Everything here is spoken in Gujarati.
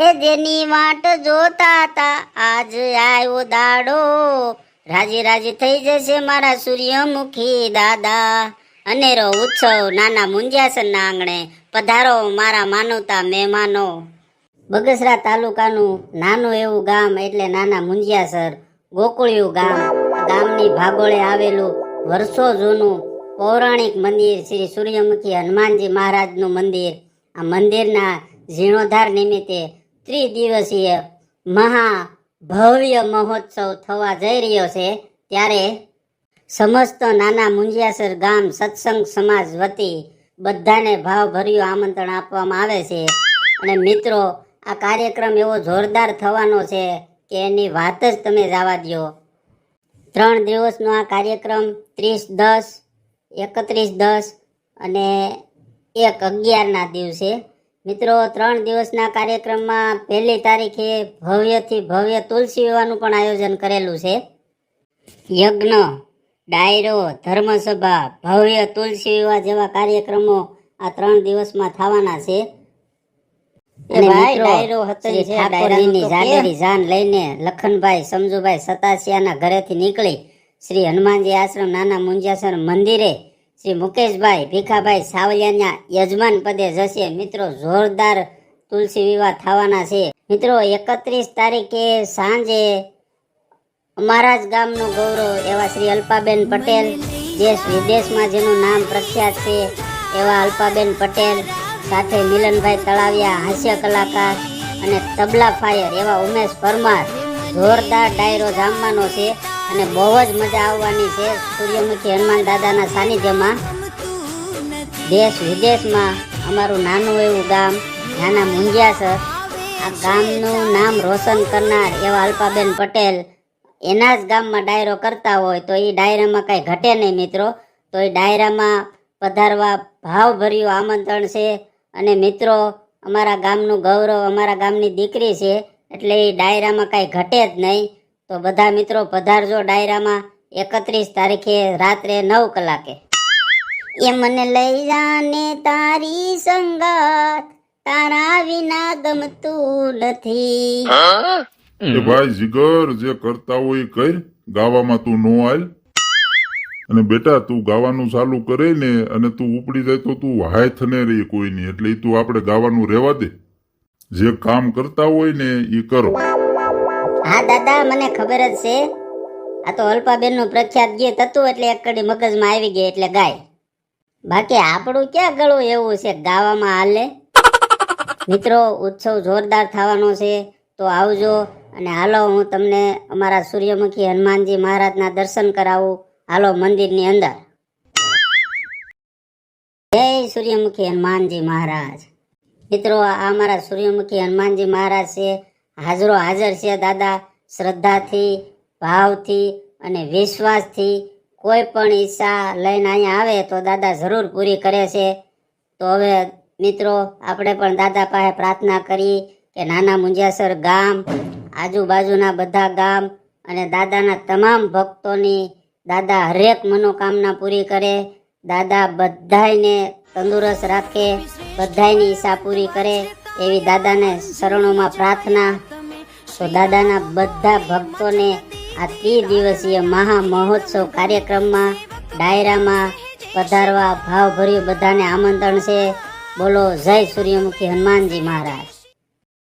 એ જેની વાટ જોતા હતા આજ આવ્યો દાડો. રાજી રાજી થઈ જશે મારા સૂર્યમુખી દાદા. અનેરો ઉત્સવ નાના મુંજાસનના આંગણે પધારો મારા માનવતા મહેમાનો. બગસરા તાલુકાનું નાનું એવું ગામ એટલે નાના મુંજિયાસર ગોકુળિયું ગામ. ગામની ભાગોળે આવેલું વર્ષો જૂનું પૌરાણિક મંદિર શ્રી સૂર્યમુખી હનુમાનજી મહારાજનું મંદિર. આ મંદિરના જીર્ણોદ્ધાર નિમિત્તે ત્રિદિવસીય મહા ભવ્ય મહોત્સવ થવા જઈ રહ્યો છે, ત્યારે સમસ્ત નાના મુંજિયાસર ગામ સત્સંગ સમાજ વતી બધાને ભાવભર્યું આમંત્રણ આપવામાં આવે છે. અને મિત્રો, આ કાર્યક્રમ એવો જોરદાર થવાનો છે કે એની વાત જ તમે જવા દો ત્રણ દિવસનો આ કાર્યક્રમ, ત્રીસ દસ, એકત્રીસ દસ અને એક અગિયારના દિવસે મિત્રો ત્રણ દિવસના કાર્યક્રમમાં પહેલી તારીખે ભવ્યથી ભવ્ય તુલસી વિવાહનું પણ આયોજન કરેલું છે. યજ્ઞ ડાયરો ધર્મસભા ભવ્ય તુલસી વિવાહ જેવા કાર્યક્રમો આ ત્રણ દિવસમાં થવાના છે. ઠાકોરજીની જાન લઈને લખનભાઈ સમજુભાઈ સતાસિયાના ઘરેથી નીકળી શ્રી હનુમાનજી આશ્રમ નાના મુંજાસર મંદિરે શ્રી મુકેશભાઈ ભીખાભાઈ સાવલિયાના યજમાન પદે જશે. મિત્રો, જોરદાર તુલસી વિવાહ થવાના છે. મિત્રો, એકત્રીસ તારીખે સાંજે અમારા જ ગામનું ગૌરવ એવા શ્રી અલ્પાબેન પટેલ જે વિદેશમાં જેનું નામ પ્રખ્યાત છે એવા અલ્પાબેન પટેલ, સાથે મિલનભાઈ તળાવિયા, હાસ્ય કલાકાર અને તબલા ફાયર એવા ઉમેશ પરમાર. જોરદાર ડાયરો જામવાનો છે. અને બહુ જ મજા આવવાની છે. સૂર્યમુખી હનુમાન દાદાના સાનિધ્યમાં દેશ વિદેશમાં અમારું નાનું એવું ગામ, નાના મુંજિયાસર આ ગામનું નામ રોશન કરનાર એવા અલ્પાબેન પટેલ એના જ ગામમાં ડાયરો કરતા હોય તો એ ડાયરામાં કાંઈ ઘટે નહીં મિત્રો. તો એ ડાયરામાં પધારવા ભાવભર્યું આમંત્રણ છે. અને મિત્રો, અમારા ગામનું ગૌરવ અમારા ગામની દીકરી છે. એટલે એ ડાયરામાં કાંઈ ઘટે જ નહીં. તો બધા મિત્રો પધારજો ડાયરામાં. એકત્રીસ તારીખે રાત્રે નવ કલાકે. એ મને લઈ જાને તારી સંગાત. તારા વિના ગમતું નથી. એ ભાઈ જીગર જે કરતા હોય એ કર. ગાવામાં તું નો આલ અને બેટા તું ગાવાનું ચાલુ કરે ને અને તું ઉપડી જાય તો તું હાથ ને રહી કોઈની. એટલે તું આપણે ગાવાનું રહેવા દે. જે કામ કરતા હોય ને એ કરો. હા, દાદા, મને ખબર જ છે. આ તો અલ્પાબેનનું પ્રખ્યાત ગીત હતું, એટલે એક કડી મગજમાં આવી ગઈ, એટલે ગાય. બાકી આપણું ક્યાં ગળું એવું છે, ગાવામાં હાલે? મિત્રો, ઉત્સવ જોરદાર થવાનો છે, તો આવજો, અને હાલો, હું તમને અમારા સૂર્યમુખી હનુમાનજી મહારાજના દર્શન કરાવું. હાલો, મંદિરની અંદર. જય સૂર્યમુખી હનુમાનજી મહારાજ. મિત્રો, આ અમારા સૂર્યમુખી હનુમાનજી મહારાજ છે હાજરો હાજર છે દાદા, શ્રદ્ધાથી, ભાવથી અને વિશ્વાસથી. કોઈ પણ ઈચ્છા લઈને અહીંયા આવે તો દાદા જરૂર પૂરી કરે છે. તો હવે મિત્રો, આપણે પણ દાદા પાસે પ્રાર્થના કરી કે નાના મુંજાસર ગામ, આજુબાજુના બધા ગામ અને દાદાના તમામ ભક્તોની દાદા હરેક મનોકામના પૂરી કરે. દાદા બધાને તંદુરસ્ત રાખે, બધાયની ઈચ્છા પૂરી કરે એવી દાદાને શરણોમાં પ્રાર્થના તો દાદાના બધા ભક્તોને આ ત્રિદિવસીય મહા મહોત્સવ કાર્યક્રમમાં, ડાયરામાં પધારવા ભાવભર્યું બધાને આમંત્રણ છે. બોલો જય સૂર્યમુખી હનુમાનજી મહારાજ.